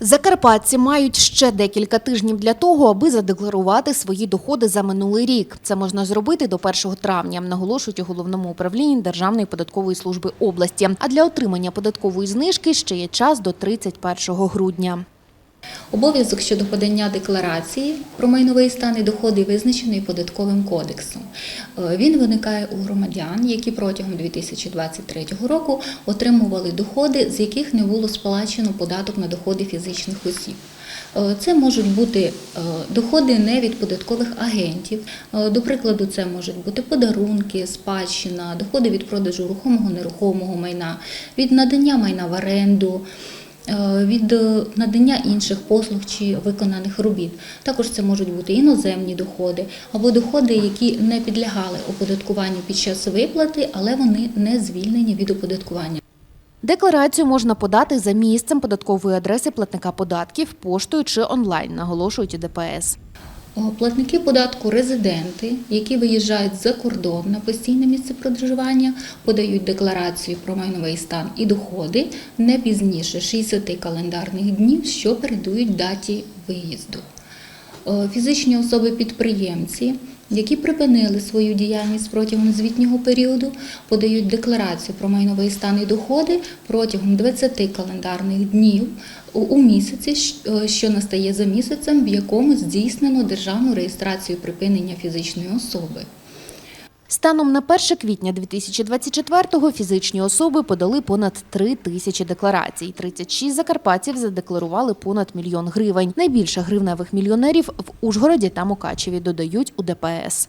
Закарпатці мають ще декілька тижнів для того, аби задекларувати свої доходи за минулий рік. Це можна зробити до 1 травня, наголошують у головному управлінні Державної податкової служби області. А для отримання податкової знижки ще є час до 31 грудня. Обов'язок щодо подання декларації про майновий стан і доходи визначений податковим кодексом. Е, Він виникає у громадян, які протягом 2023 року отримували доходи, з яких не було сплачено податок на доходи фізичних осіб. Е, Це можуть бути е, доходи не від податкових агентів. До прикладу, це можуть бути подарунки, спадщина, доходи від продажу рухомого нерухомого майна, від надання майна в оренду від е, надання інших послуг чи виконаних робіт. Також це можуть бути іноземні доходи або доходи, які не підлягали оподаткуванню під час виплати, але вони не звільнені від оподаткування. Декларацію можна подати за місцем податкової адреси платника податків, поштою чи онлайн, наголошують у ДПС. О, Платники податку резиденти, які виїжджають за кордон на постійне місце проживання, подають декларацію про майновий стан і доходи не пізніше 60 календарних днів, що передують даті виїзду. О, Фізичні особи-підприємці, які припинили свою діяльність протягом звітнього періоду, подають декларацію про майновий стан і доходи протягом 20 календарних днів у- у місяці, е, що настає за місяцем, в якому здійснено державну реєстрацію припинення фізичної особи. Станом на 1 квітня 2024-го фізичні особи подали понад 3 тисячі декларацій. 36 закарпатців задекларували понад мільйон гривень. Найбільше гривневих мільйонерів в Ужгороді та Мукачеві додають у ДПС.